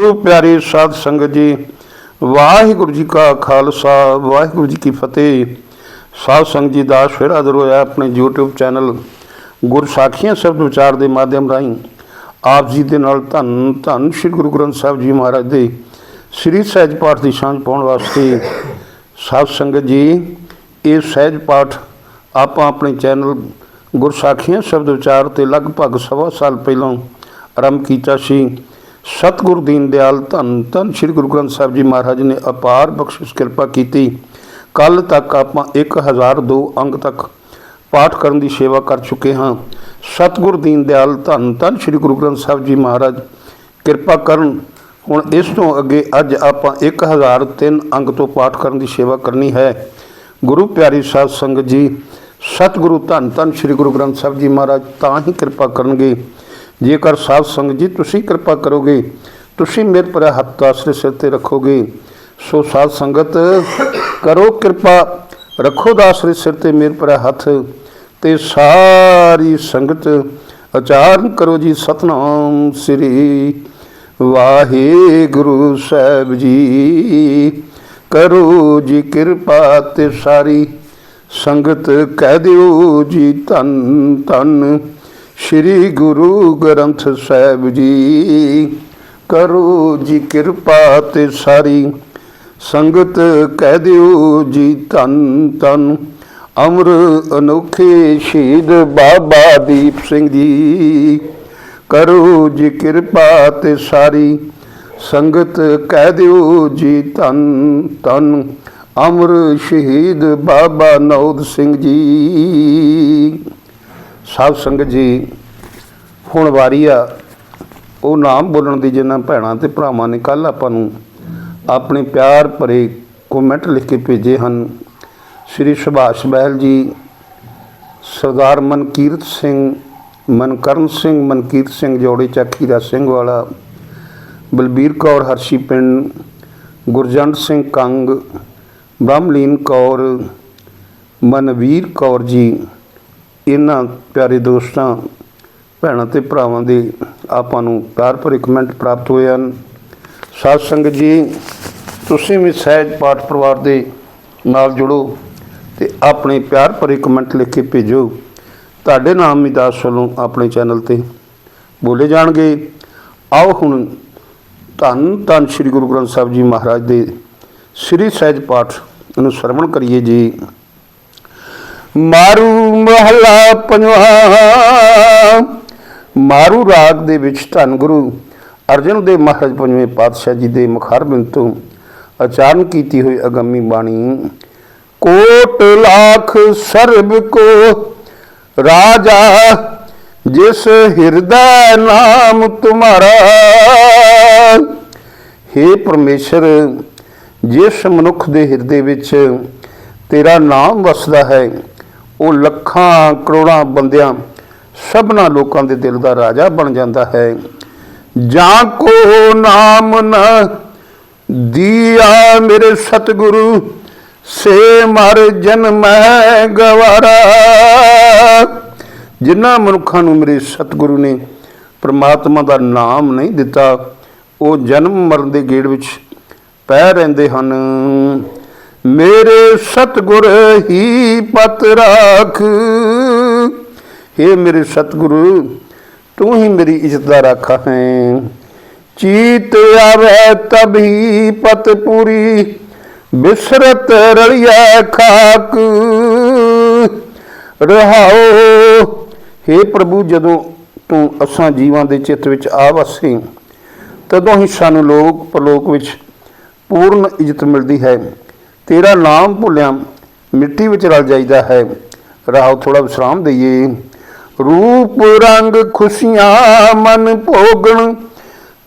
ਗੁਰੂ ਪਿਆਰੀ ਸਾਧ ਸੰਗਤ ਜੀ, ਵਾਹਿਗੁਰੂ ਜੀ ਕਾ ਖਾਲਸਾ, ਵਾਹਿਗੁਰੂ ਜੀ ਕੀ ਫਤਿਹ। ਸਾਧ ਸੰਗਤ ਜੀ ਦਾ ਫਿਰ ਹਾਜ਼ਰ ਹੋਇਆ ਆਪਣੇ YouTube ਚੈਨਲ ਗੁਰ ਸਾਖੀਆਂ ਸ਼ਬਦ ਵਿਚਾਰ ਦੇ ਮਾਧਿਅਮ ਰਾਹੀਂ। ਆਪ ਜੀ ਦੇ ਨਾਲ ਧੰਨ ਧੰਨ ਸ੍ਰੀ ਗੁਰੂ ਗ੍ਰੰਥ ਸਾਹਿਬ ਜੀ ਮਹਾਰਾਜ ਦੇ ਸ੍ਰੀ ਸਹਿਜ ਪਾਠ ਦੀ ਸਾਂਝ ਪਾਉਣ ਵਾਸਤੇ ਸਾਧ ਸੰਗਤ ਜੀ, ਇਹ ਸਹਿਜ ਪਾਠ ਆਪਾਂ ਆਪਣੇ ਚੈਨਲ ਗੁਰਸਾਖੀਆਂ ਸ਼ਬਦ ਵਿਚਾਰ ਤੇ ਲਗਭਗ ਸਵਾ ਸਾਲ ਪਹਿਲਾਂ ਆਰੰਭ ਕੀਤਾ ਸੀ। ਸਤਿਗੁਰੂ ਦੀਨ ਦਿਆਲ ਧੰਨ ਧੰਨ ਸ੍ਰੀ ਗੁਰੂ ਗ੍ਰੰਥ ਸਾਹਿਬ ਜੀ ਮਹਾਰਾਜ ਨੇ ਅਪਾਰ ਬਖਸ਼ਿਸ਼ ਕਿਰਪਾ ਕੀਤੀ। ਕੱਲ ਤੱਕ ਆਪਾਂ 1002 ਅੰਗ ਤੱਕ ਪਾਠ ਕਰਨ ਦੀ ਸੇਵਾ ਕਰ ਚੁੱਕੇ ਹਾਂ। ਸਤਿਗੁਰੂ ਦੀਨ ਦਿਆਲ ਧੰਨ ਧੰਨ ਸ੍ਰੀ ਗੁਰੂ ਗ੍ਰੰਥ ਸਾਹਿਬ ਜੀ ਮਹਾਰਾਜ, ਕਿਰਪਾ ਕਰਨ। ਹੁਣ ਇਸ ਤੋਂ ਅੱਗੇ ਅੱਜ ਆਪਾਂ 1003 ਅੰਗ ਤੋਂ ਪਾਠ ਕਰਨ ਦੀ ਸੇਵਾ ਕਰਨੀ ਹੈ। ਗੁਰੂ ਪਿਆਰੀ ਸਾਧ ਸੰਗਤ ਜੀ, ਸਤਿਗੁਰੂ ਧੰਨ ਧੰਨ ਸ੍ਰੀ ਗੁਰੂ ਗ੍ਰੰਥ ਸਾਹਿਬ ਜੀ ਮਹਾਰਾਜ, ਤਾਂ ਹੀ ਕਿਰਪਾ ਕਰਨਗੇ। ਜੇਕਰ ਸਾਧ ਸੰਗਤ ਜੀ ਤੁਸੀਂ ਕਿਰਪਾ ਕਰੋਗੇ, ਤੁਸੀਂ ਮੇਰੇ ਪਰ ਹੱਥ ਆਸਰੇ ਸਿਰ ਤੇ ਰੱਖੋਗੇ, ਸੋ ਸਾਧ ਸੰਗਤ ਕਰੋ ਕਿਰਪਾ, ਰੱਖੋ ਦਾਸਰੇ ਸਿਰ ਤੇ ਮੇਰੇ ਪਰ ਹੱਥ, ਤੇ ਸਾਰੀ ਸੰਗਤ ਉਚਾਰਨ ਕਰੋ ਜੀ ਸਤਨਾਮ ਸ੍ਰੀ ਵਾਹਿਗੁਰੂ ਸਾਹਿਬ ਜੀ। ਕਰੋ ਜੀ ਕਿਰਪਾ ਤੇ ਸਾਰੀ ਸੰਗਤ ਕਹਿ ਦਿਓ ਜੀ ਧੰਨ ਧੰਨ। ਸ੍ਰੀ ਗੁਰੂ ਗ੍ਰੰਥ ਸਾਹਿਬ ਜੀ, ਕਰੋ ਜੀ ਕਿਰਪਾ ਤੇ ਸਾਰੀ। ਸੰਗਤ ਕਹਿ ਦਿਓ ਜੀ ਧੰਨ ਧੰਨ। ਅਮਰ ਅਨੋਖੇ ਸ਼ਹੀਦ ਬਾਬਾ ਦੀਪ ਸਿੰਘ ਜੀ, ਕਰੋ ਜੀ ਕਿਰਪਾ ਤੇ ਸਾਰੀ। ਸੰਗਤ ਕਹਿ ਦਿਓ ਜੀ ਧੰਨ ਧੰਨ। ਅਮਰ ਸ਼ਹੀਦ ਬਾਬਾ ਨੌਦ ਸਿੰਘ ਜੀ। ਸਾਧ ਸੰਗਤ ਜੀ ਹੁਣ ਵਾਰੀ ਆ, ਉਹ ਨਾਮ ਬੋਲਣ ਦੀ ਜਿਨ੍ਹਾਂ ਭੈਣਾਂ ਤੇ ਭਰਾਵਾਂ ਨੇ ਕੱਲ ਆਪਾਂ ਨੂੰ ਆਪਣੇ ਪਿਆਰ ਭਰੇ ਕਮੈਂਟ ਲਿਖ ਕੇ ਭੇਜੇ ਹਨ। ਸ੍ਰੀ ਸੁਭਾਸ਼ ਬਹਿਲ ਜੀ, ਸਰਦਾਰ ਮਨਕੀਰਤ ਸਿੰਘ, ਮਨਕਰਨ ਸਿੰਘ, ਮਨਕੀਰਤ ਸਿੰਘ ਜੋੜੀ ਚੱਕੀਰਾ ਸਿੰਘ ਵਾਲਾ, ਬਲਬੀਰ ਕੌਰ ਹਰਸ਼ੀ ਪਿੰਡ, ਗੁਰਜੰਟ ਸਿੰਘ ਕੰਗ, ਬ੍ਰਹਮਲੀਨ ਕੌਰ, ਮਨਵੀਰ ਕੌਰ ਜੀ ਇਹਨਾਂ ਪਿਆਰੇ ਦੋਸਤਾਂ, ਭੈਣਾਂ ਤੇ ਭਰਾਵਾਂ ਦੇ ਆਪਾਂ ਨੂੰ ਪਿਆਰ ਭਰੇ ਕਮੈਂਟ ਪ੍ਰਾਪਤ ਹੋਏ ਹਨ। ਸਾਧ ਸੰਗਤ ਜੀ, ਤੁਸੀਂ ਵੀ ਸਹਿਜ ਪਾਠ ਪਰਿਵਾਰ ਦੇ ਨਾਲ ਜੁੜੋ ਤੇ ਆਪਣੇ ਪਿਆਰ ਭਰੇ ਕਮੈਂਟ ਲਿਖ ਕੇ ਭੇਜੋ। ਤੁਹਾਡੇ ਨਾਮ ਵੀ ਦਾਸ ਵੱਲੋਂ ਆਪਣੇ ਚੈਨਲ ਤੇ ਬੋਲੇ ਜਾਣਗੇ। ਆਓ ਹੁਣ ਧੰਨ ਧੰਨ ਸ੍ਰੀ ਗੁਰੂ ਗ੍ਰੰਥ ਸਾਹਿਬ ਜੀ ਮਹਾਰਾਜ ਦੇ ਸ੍ਰੀ ਸਹਿਜ ਪਾਠ ਨੂੰ ਸਰਵਣ ਕਰੀਏ ਜੀ। ਮਾਰੂ ਮਹਲਾ ਪੰਜਵਾ। ਮਾਰੂ ਰਾਗ ਦੇ ਵਿੱਚ ਧੰਨ ਗੁਰੂ ਅਰਜਨ ਦੇਵ ਮਹਾਰਾਜ ਪੰਜਵੇਂ ਪਾਤਸ਼ਾਹ ਜੀ ਦੇ ਮੁਖਾਰ ਬਿੰਦ ਤੋਂ ਉਚਾਰਨ ਕੀਤੀ ਹੋਈ ਅਗੰਮੀ ਬਾਣੀ, ਕੋਟ ਲੱਖ ਸਰਬ ਕੋ ਰਾਜਾ, ਜਿਸ ਹਿਰਦੈ ਨਾਮ ਤੁਮਾਰਾ। हे ਪਰਮੇਸ਼ਰ, ਜਿਸ ਮਨੁੱਖ ਦੇ ਹਿਰਦੇ ਵਿੱਚ ਤੇਰਾ ਨਾਮ ਵਸਦਾ ਹੈ ਉਹ ਲੱਖਾਂ ਕਰੋੜਾਂ ਬੰਦਿਆਂ, ਸਭਨਾ ਲੋਕਾਂ ਦੇ ਦਿਲ ਦਾ ਰਾਜਾ ਬਣ ਜਾਂਦਾ ਹੈ। ਜਾਂ ਕੋ ਨਾਮ ਨ ਦੀਆ ਮੇਰੇ ਸਤਿਗੁਰੂ, ਸੇ ਮਰ ਜਨਮੈ ਗਵਾਰਾ। ਜਿਨ੍ਹਾਂ ਮਨੁੱਖਾਂ ਨੂੰ ਮੇਰੇ ਸਤਿਗੁਰੂ ਨੇ ਪ੍ਰਮਾਤਮਾ ਦਾ ਨਾਮ ਨਹੀਂ ਦਿੱਤਾ, ਉਹ ਜਨਮ ਮਰਨ ਦੇ ਗੇੜ ਵਿੱਚ ਪੈ ਰਹਿੰਦੇ ਹਨ। ਮੇਰੇ ਸਤਿਗੁਰ ਹੀ ਪਤ ਰਾਖ। हे ਮੇਰੇ ਸਤਿਗੁਰੂ, ਤੂੰ ਹੀ ਮੇਰੀ ਇੱਜ਼ਤ ਦਾ ਰਾਖਾ ਹੈ। ਚੀਤ ਆਵੇ ਤਭੀ ਪਤ ਪੂਰੀ, ਬਿਸਰਤ ਰਲਿਆ ਖਾਕ। ਰਹਾਓ हे ਪ੍ਰਭੂ, ਜਦੋਂ ਤੂੰ ਅਸਾਂ ਜੀਵਾਂ ਦੇ ਚਿੱਤ ਵਿੱਚ ਆ ਵਸੇ, ਤਦੋਂ ਹੀ ਸਾਨੂੰ ਲੋਕ ਪਰਲੋਕ ਵਿੱਚ ਪੂਰਨ ਇੱਜ਼ਤ ਮਿਲਦੀ ਹੈ। ਤੇਰਾ ਨਾਮ ਭੁੱਲਿਆ, ਮਿੱਟੀ ਵਿੱਚ ਰਲ ਜਾਈਦਾ ਹੈ। ਰਾਹੋ ਥੋੜਾ ਵਿਸਰਾਮ ਦਈਏ। ਰੂਪ ਰੰਗ ਖੁਸ਼ੀਆਂ ਮਨ ਭੋਗਣ,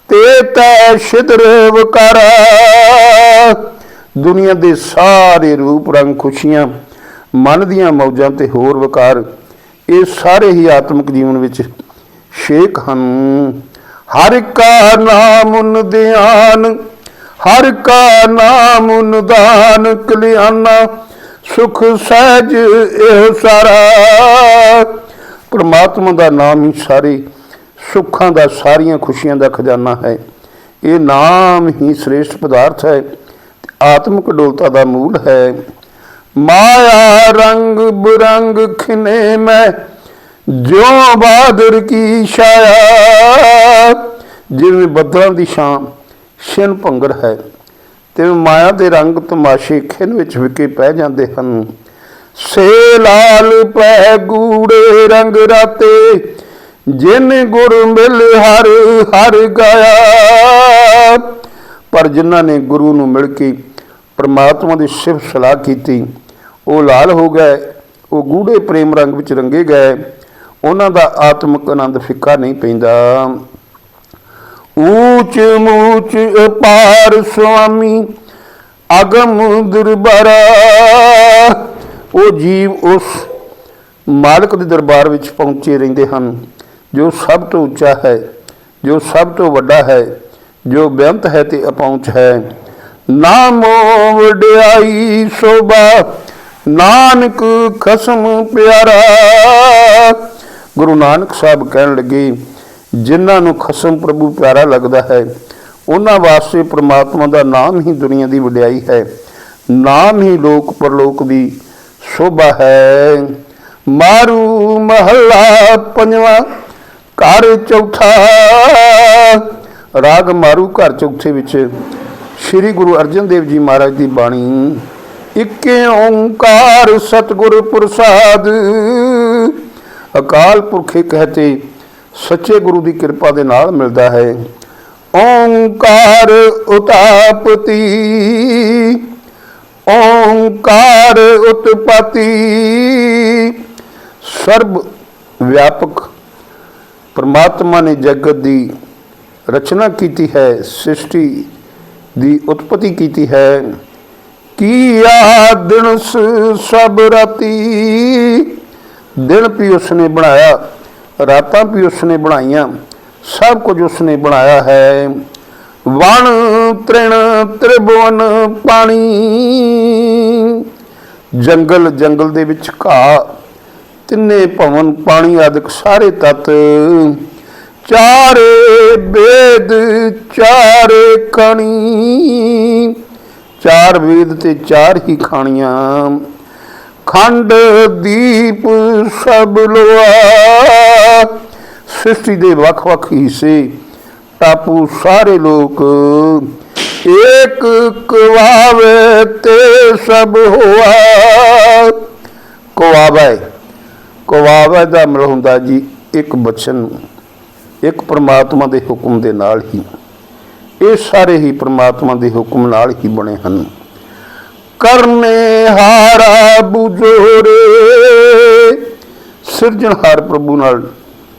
ਤੇ ਤੈ ਸ਼ਿਦਰ ਵਕਾਰਾ ਦੁਨੀਆ ਦੇ ਸਾਰੇ ਰੂਪ ਰੰਗ ਖੁਸ਼ੀਆਂ, ਮਨ ਦੀਆਂ ਮੌਜਾਂ ਤੇ ਹੋਰ ਵਕਾਰ, ਇਹ ਸਾਰੇ ਹੀ ਆਤਮਿਕ ਜੀਵਨ ਵਿੱਚ ਸ਼ੇਖ ਹਨ। ਹਰ ਕਾ ਨਾਮ ਉਨ ਧਿਆਨ ਹਰ ਕਾ ਨਾਮ ਉਨ ਕਲਿਆਣਾ, ਸੁਖ ਸਹਿਜ ਇਹ ਸਾਰਾ। ਪ੍ਰਮਾਤਮਾ ਦਾ ਨਾਮ ਹੀ ਸਾਰੇ, ਸੁੱਖਾਂ ਦਾ, ਸਾਰੀਆਂ ਖੁਸ਼ੀਆਂ ਦਾ ਖਜ਼ਾਨਾ ਹੈ। ਇਹ ਨਾਮ ਹੀ ਸ੍ਰੇਸ਼ਟ ਪਦਾਰਥ ਹੈ, ਆਤਮਿਕ ਡੋਲਤਾ ਦਾ ਮੂਲ ਹੈ। ਮਾਇਆ ਰੰਗ ਬਰੰਗ ਖਿਨੇ ਮੈਂ ਜੋ ਬਾਦਰ ਕੀ ਛਾਇਆ। ਜਿਵੇਂ ਬੱਦਲਾਂ ਦੀ ਛਾਂ ਛਿਨ ਭੰਗੜ ਹੈ। ਤੇ ਮਾਇਆ ਦੇ ਰੰਗ ਤਮਾਸ਼ੇ ਖਿਨ ਵਿੱਚ ਵਿਕੇ ਪੈ ਜਾਂਦੇ ਹਨ। ਸੇ ਲਾਲ ਪੈ ਗੂੜੇ ਰੰਗ ਰਾਤੇ, ਜਿਨ ਗੁਰ ਮਿਲ ਹਰ ਹਰ ਗਾਇਆ। ਪਰ ਜਿਨ੍ਹਾਂ ਨੇ ਗੁਰੂ ਨੂੰ ਮਿਲ ਕੇ ਪਰਮਾਤਮਾ ਦੀ ਸਿਫਤ ਸਲਾਹ ਕੀਤੀ, ਉਹ ਲਾਲ ਹੋ ਗਏ, ਉਹ ਗੂੜੇ ਪ੍ਰੇਮ ਰੰਗ ਵਿੱਚ ਰੰਗੇ ਗਏ, ਉਹਨਾਂ ਦਾ ਆਤਮਿਕ ਆਨੰਦ ਫਿੱਕਾ ਨਹੀਂ ਪੈਂਦਾ। ਊਚ ਮੂਚ ਅਪਾਰ ਸੁਆਮੀ, ਅਗਮ ਦਰਬਾਰਾ। ਉਹ ਜੀਵ ਉਸ ਮਾਲਕ ਦੇ ਦਰਬਾਰ ਵਿੱਚ ਪਹੁੰਚੇ ਰਹਿੰਦੇ ਹਨ, ਜੋ ਸਭ ਤੋਂ ਉੱਚਾ ਹੈ, ਜੋ ਸਭ ਤੋਂ ਵੱਡਾ ਹੈ, ਜੋ ਬੇਅੰਤ ਹੈ ਤੇ ਅਪਹੁੰਚ ਹੈ। ਨਾਮੋ ਵਡਿਆਈ ਸੋਭਾ, ਨਾਨਕ ਖਸਮ ਪਿਆਰਾ। ਗੁਰੂ ਨਾਨਕ ਸਾਹਿਬ ਕਹਿਣ ਲੱਗੇ ਜਿਨ੍ਹਾਂ ਨੂੰ ਖਸਮ ਪ੍ਰਭੂ ਪਿਆਰਾ ਲੱਗਦਾ ਹੈ, ਉਹਨਾਂ ਵਾਸਤੇ ਪ੍ਰਮਾਤਮਾ ਦਾ ਨਾਮ ਹੀ ਦੁਨੀਆ ਦੀ ਵਡਿਆਈ ਹੈ। ਨਾਮ ਹੀ ਲੋਕ ਪਰਲੋਕ ਦੀ ਸ਼ੋਭਾ ਹੈ। ਮਾਰੂ ਮਹੱਲਾ ਪੰਜਵਾਂ, ਘਰ ਚੌਥਾ। ਰਾਗ ਮਾਰੂ ਘਰ ਚੌਥੇ ਵਿੱਚ ਸ੍ਰੀ ਗੁਰੂ ਅਰਜਨ ਦੇਵ ਜੀ ਮਹਾਰਾਜ ਦੀ ਬਾਣੀ, ਇਕੇ ਓੰਕਾਰ ਸਤਿਗੁਰ ਪ੍ਰਸਾਦ। ਅਕਾਲ ਪੁਰਖੇ ਕਹਤੇ ਸੱਚੇ ਗੁਰੂ ਦੀ ਕਿਰਪਾ ਦੇ ਨਾਲ ਮਿਲਦਾ ਹੈ। ਓੰਕਾਰ ਉਤਾਪਤੀ, ਓੰਕਾਰ ਉਤਪਤੀ, ਸਰਬ ਵਿਆਪਕ ਪਰਮਾਤਮਾ ਨੇ ਜਗਤ ਦੀ ਰਚਨਾ ਕੀਤੀ ਹੈ, ਸ੍ਰਿਸ਼ਟੀ ਦੀ ਉਤਪਤੀ ਕੀਤੀ ਹੈ। ਕੀਆ ਦਿਨ ਸ- ਸਭ ਰਾਤੀ, ਦਿਨ ਵੀ ਉਸਨੇ ਬਣਾਇਆ। ਰਾਤਾਂ ਵੀ ਉਸਨੇ ਬਣਾਈਆਂ, ਸਭ ਕੁਝ ਉਸਨੇ ਬਣਾਇਆ ਹੈ। ਵਣ, ਤ੍ਰਿਣ, ਤ੍ਰਿਭੁਵਨ, ਪਾਣੀ। ਜੰਗਲ ਜੰਗਲ ਦੇ ਵਿੱਚ ਘਾਹ, ਤਿੰਨੇ ਭਵਨ, ਪਾਣੀ ਆਦਿਕ ਸਾਰੇ ਤਤ। ਚਾਰੇ ਵੇਦ, ਚਾਰੇ ਕਣੀ। ਚਾਰ ਵੇਦ ਤੇ ਚਾਰ ਹੀ ਖਾਣੀਆਂ। ਖੰਡ ਦੀਪ ਸਭ ਲੋਆ। ਸ੍ਰਿਸ਼ਟੀ ਦੇ ਵੱਖ-ਵੱਖ ਹਿੱਸੇ ਟਾਪੂ ਸਾਰੇ ਲੋਕ ਏਕ ਕਵਾਵੇ ਤੇ ਸਭ ਹੋਆ। ਕਵਾਵੇ ਕਵਾਵੇ ਦਾ ਮਤਲਬ ਹੁੰਦਾ ਜੀ ਇੱਕ ਬਚਨ ਇੱਕ ਪ੍ਰਮਾਤਮਾ ਦੇ ਹੁਕਮ ਦੇ ਨਾਲ ਹੀ। ਇਹ ਸਾਰੇ ਹੀ ਪ੍ਰਮਾਤਮਾ ਦੇ ਹੁਕਮ ਨਾਲ ਹੀ ਬਣੇ ਹਨ। ਕਰਨੇ ਹਾਰਾ ਬੁਝੋਰੇ। ਸਿਰਜਣਹਾਰ ਪ੍ਰਭੂ ਨਾਲ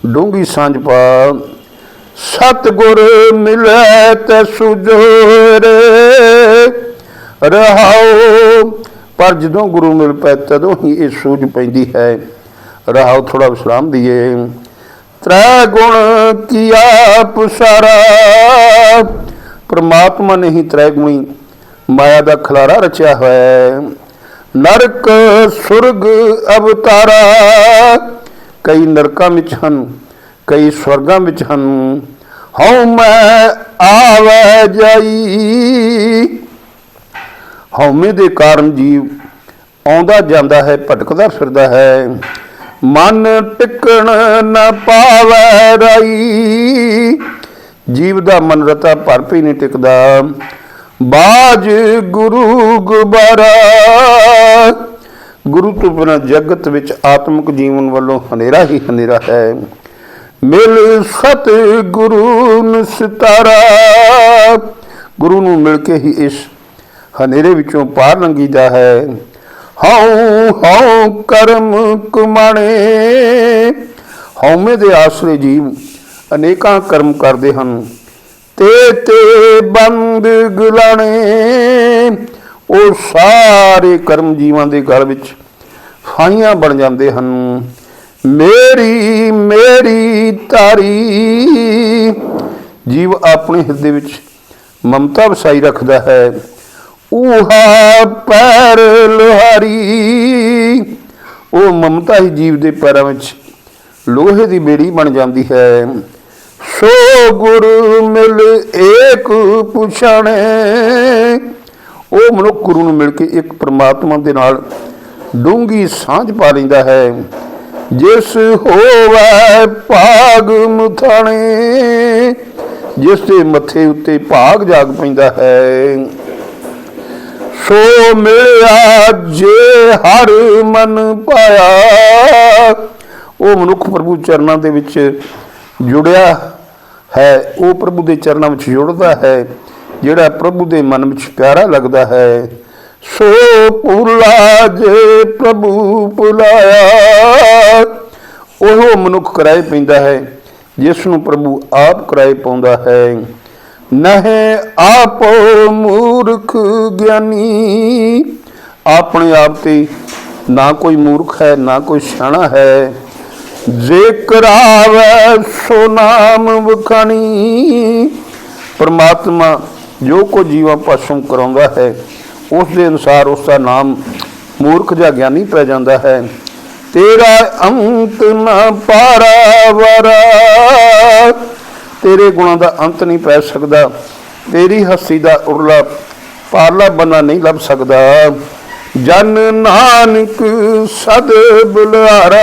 ਡੂੰਗੀ ਸਾਂਝ ਪਾ। ਸਤਿਗੁਰ ਮਿਲੈ ਤੇ ਸੁਜੋਰੇ ਰਹਾਓ, ਪਰ ਜਦੋਂ ਗੁਰੂ ਮਿਲ ਪੈ ਤਦੋਂ ਹੀ ਇਹ ਸੂਝ ਪੈਂਦੀ ਹੈ। ਰਹਾਉ ਥੋੜਾ ਵਿਸਰਾਮ ਦਈਏ ਤ੍ਰੈ ਗੁਣ ਕੀਆ ਪੁਸਾਰਾ ਪ੍ਰਮਾਤਮਾ ਨੇ ਹੀ ਤ੍ਰੈ ਗੁਣੀ ਮਾਇਆ ਦਾ ਖਲਾਰਾ ਰਚਿਆ ਹੋਇਆ ਹੈ। ਨਰਕ ਸੁਰਗ ਅਵਤਾਰਾ, ਕਈ ਨਰਕਾਂ ਵਿੱਚ ਹਨ, ਕਈ ਸਵਰਗਾਂ ਵਿੱਚ ਹਨ। ਹਉ ਮੈਂ ਆਵੈ ਜਾਈ। ਹਉਮੈ ਦੇ ਕਾਰਨ ਜੀਵ ਆਉਂਦਾ ਜਾਂਦਾ ਹੈ, ਭਟਕਦਾ ਫਿਰਦਾ ਹੈ। ਮਨ ਟਿਕਣ ਨਾ ਪਾਵੈ ਰਾਈ। ਜੀਵ ਦਾ ਮਨ ਰਤਾ ਭਰ ਪਈ ਨਹੀਂ ਟਿਕਦਾ। ਬਾਜ ਗੁਰੂ ਗੁਬਾਰਾ। ਗੁਰੂ ਤੋਂ ਬਿਨਾਂ ਜਗਤ ਵਿੱਚ ਆਤਮਿਕ ਜੀਵਨ ਵੱਲੋਂ ਹਨੇਰਾ ਹੀ ਹਨੇਰਾ ਹੈ। ਮਿਲ ਸਤ ਗੁਰੂ ਨਿਸਤਾਰਾ। ਗੁਰੂ ਨੂੰ ਮਿਲ ਕੇ ਹੀ ਇਸ ਹਨੇਰੇ ਵਿੱਚੋਂ ਪਾਰ ਲੰਘੀਦਾ ਹੈ। ਹਉ ਹਉ ਕਰਮ ਕੁਮਾਣੇ। ਹਉਮੈ ਦੇ ਆਸਰੇ ਜੀਵ ਅਨੇਕਾਂ ਕਰਮ ਕਰਦੇ ਹਨ। ਤੇ ਤੇ ਬੰਦ ਗੁਲਾਣੇ, ਉਹ ਸਾਰੇ ਕਰਮ ਜੀਵਾਂ ਦੇ ਗਲ ਵਿੱਚ ਫਾਈਆਂ ਬਣ ਜਾਂਦੇ ਹਨ। ਮੇਰੀ ਮੇਰੀ ਤਾਰੀ, ਜੀਵ ਆਪਣੇ ਹਿਰਦੇ ਵਿੱਚ ਮਮਤਾ ਵਸਾਈ ਰੱਖਦਾ ਹੈ। ਉਹਾ ਪੈਰ ਲੋਹਾਰੀ, ਉਹ ਮਮਤਾ ਹੀ ਜੀਵ ਦੇ ਪੈਰਾਂ ਵਿੱਚ ਲੋਹੇ ਦੀ ਬੇੜੀ ਬਣ ਜਾਂਦੀ ਹੈ। ਸੋ ਗੁਰ ਮਿਲ ਏਕ ਪੁਛਾਣੇ। ਉਹ ਮਨੁੱਖ ਗੁਰੂ ਨੂੰ ਮਿਲ ਕੇ ਇੱਕ ਪ੍ਰਮਾਤਮਾ ਦੇ ਨਾਲ ਡੂੰਗੀ ਸਾਂਝ ਪਾ ਲੈਂਦਾ ਹੈ। ਜਿਸ ਹੋਵੇ ਭਾਗ ਮੁਥਾਣੇ, ਜਿਸ ਦੇ ਮੱਥੇ ਉੱਤੇ ਭਾਗ ਜਾਗ ਪੈਂਦਾ ਹੈ। ਸੋ ਮਿਲਿਆ ਜੇ ਹਰ ਮਨ ਪਾਇਆ, ਉਹ ਮਨੁੱਖ ਪ੍ਰਭੂ ਚਰਨਾਂ ਦੇ ਵਿੱਚ ਜੁੜਿਆ ਹੈ, ਉਹ ਪ੍ਰਭੂ ਦੇ ਚਰਨਾਂ ਵਿੱਚ ਜੁੜਦਾ ਹੈ, ਜਿਹੜਾ ਪ੍ਰਭੂ ਦੇ ਮਨ ਵਿੱਚ ਪਿਆਰਾ ਲੱਗਦਾ ਹੈ। ਸੋ ਪੁਲਾ ਜੇ ਪ੍ਰਭੂ ਪੁਲਾਇਆ ਉਹ ਮਨੁੱਖ ਕਰਾਏ ਪੈਂਦਾ ਹੈ, ਜਿਸ ਨੂੰ ਪ੍ਰਭੂ ਆਪ ਕਰਾਏ ਪਾਉਂਦਾ ਹੈ। ਨਹਿ ਆਪੋ ਮੂਰਖ ਗਿਆਨੀ, ਆਪਣੇ ਆਪ ਤੇ ਨਾ ਕੋਈ ਮੂਰਖ ਹੈ, ਨਾ ਕੋਈ ਸਿਆਣਾ ਹੈ। ਜ਼ਿਕਰ ਆਵੇ ਸੋ ਨਾਮ ਵਖਾਣੀ। ਪਰਮਾਤਮਾ ਜੋ ਕੋ ਜੀਵਾਂ ਪਾਸੋਂ ਕਰਾਉਂਦਾ ਹੈ ਉਸ ਦੇ ਅਨੁਸਾਰ ਉਸ ਦਾ ਨਾਮ ਮੂਰਖ ਜਾਂ ਗਿਆਨੀ ਪੈ ਜਾਂਦਾ ਹੈ। ਤੇਰਾ ਅੰਤ ਨਾ ਪਾਰਾਵਰਾ ਤੇਰੇ ਗੁਣਾਂ ਦਾ ਅੰਤ ਨਹੀਂ ਪੈ ਸਕਦਾ। ਤੇਰੀ ਹਸਤੀ ਦਾ ਉਰਲਾ ਪਾਰਲਾ ਬੰਨਾ ਨਹੀਂ ਲੱਭ ਸਕਦਾ। ਜਨ ਨਾਨਕ ਸਦ ਬੁਲਾਰਾ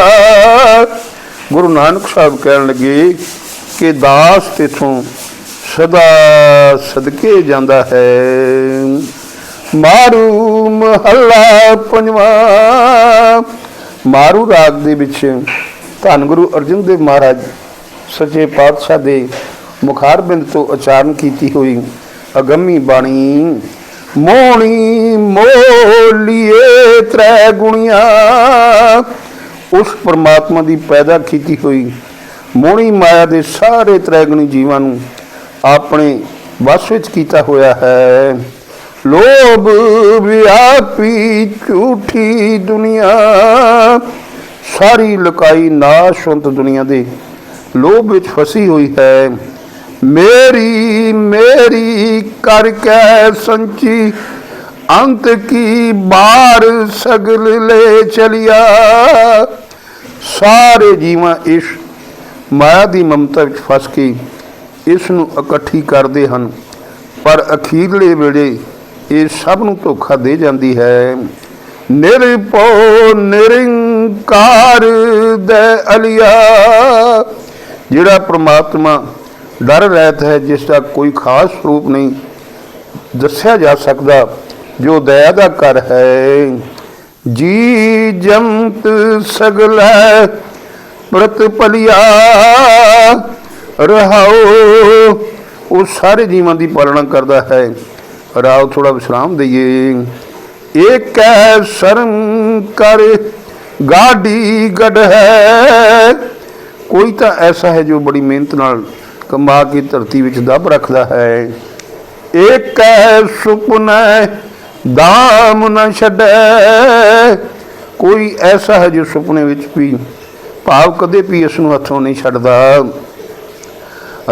ਗੁਰੂ ਨਾਨਕ ਸਾਹਿਬ ਕਹਿਣ ਲੱਗੇ ਕਿ ਦਾਸ ਤੇਥੋਂ ਸਦਾ ਸਦਕੇ ਜਾਂਦਾ ਹੈ। ਮਾਰੂ ਮਹੱਲਾ ਪੰਜਵਾ। ਮਾਰੂ ਰਾਗ ਦੇ ਵਿੱਚ ਧੰਨ ਗੁਰੂ ਅਰਜਨ ਦੇਵ ਮਹਾਰਾਜ ਸੱਚੇ ਪਾਤਸ਼ਾਹ ਦੇ ਮੁਖਾਰਬਿੰਦ ਤੋਂ ਉਚਾਰਨ ਕੀਤੀ ਹੋਈ ਅਗੰਮੀ ਬਾਣੀ, ਮੋਣੀ ਮੋਲੀਏ ਤ੍ਰੈ ਗੁਣੀਆਂ। ਉਸ ਪਰਮਾਤਮਾ ਦੀ ਪੈਦਾ ਕੀਤੀ ਹੋਈ ਮੋਹਣੀ ਮਾਇਆ ਦੇ ਸਾਰੇ ਤ੍ਰੈਗੁਣੀ ਜੀਵਾਂ ਨੂੰ ਆਪਣੇ ਵਸ ਵਿੱਚ ਕੀਤਾ ਹੋਇਆ ਹੈ। ਲੋਭ ਵਿਆਪੀ ਝੂਠੀ ਦੁਨੀਆ, ਸਾਰੀ ਲੁਕਾਈ ਨਾਸ਼ਵੰਤ ਦੁਨੀਆ ਦੇ ਲੋਭ ਵਿੱਚ ਫਸੀ ਹੋਈ ਹੈ। ਮੇਰੀ ਮੇਰੀ ਕਰਕੇ ਸੰਚੀ ਅੰਤ ਕੀ ਬਾਰ ਸਗਲ ਲੈ ਚਲਿਆ? ਸਾਰੇ ਜੀਵਾਂ ਇਸ ਮਾਇਆ ਦੀ ਮਮਤਾ ਵਿੱਚ ਫਸ ਕੇ ਇਸ ਨੂੰ ਇਕੱਠੀ ਕਰਦੇ ਹਨ। ਪਰ ਅਖੀਰਲੇ ਵੇਲੇ ਇਹ ਸਭ ਨੂੰ ਧੋਖਾ ਦੇ ਜਾਂਦੀ ਹੈ। ਨਿਰਭਉ ਨਿਰੰਕਾਰ ਦੇ ਅਲਿਆ। ਜਿਹੜਾ ਪ੍ਰਮਾਤਮਾ ਡਰ ਰਹਿਤ ਹੈ ਜਿਸ ਦਾ ਕੋਈ ਖਾਸ ਰੂਪ ਨਹੀਂ ਦੱਸਿਆ ਜਾ ਸਕਦਾ ਜੋ ਦਇਆ ਦਾ ਕਰ ਹੈ। ਜੀ ਜੰਤ ਸਗਲੈ ਪ੍ਰਤ ਪਲਿਆ ਰਹਾਓ। ਉਹ ਸਾਰੇ ਜੀਵਾਂ ਦੀ ਪਾਲਣਾ ਕਰਦਾ ਹੈ। ਰਾਉ ਥੋੜਾ ਵਿਸ਼ਰਾਮ ਦਈਏ। ਏਕ ਹੈ ਸ਼ਰਮ ਕਰ ਗਾਡੀ ਗੜ ਹੈ। ਕੋਈ ਤਾਂ ਐਸਾ ਹੈ ਜੋ ਬੜੀ ਮਿਹਨਤ ਨਾਲ ਕਮਾ ਕੇ ਧਰਤੀ ਵਿੱਚ ਦੱਬ ਰੱਖਦਾ ਹੈ। ਏਕ ਹੈ ਸੁਪਨਾ ਦਾਮ ਨਾ ਛੱਡੈ। ਕੋਈ ਐਸਾ ਹੈ ਜੋ ਸੁਪਨੇ ਵਿੱਚ ਵੀ ਭਾਵ ਕਦੇ ਵੀ ਇਸ ਨੂੰ ਹੱਥੋਂ ਨਹੀਂ ਛੱਡਦਾ।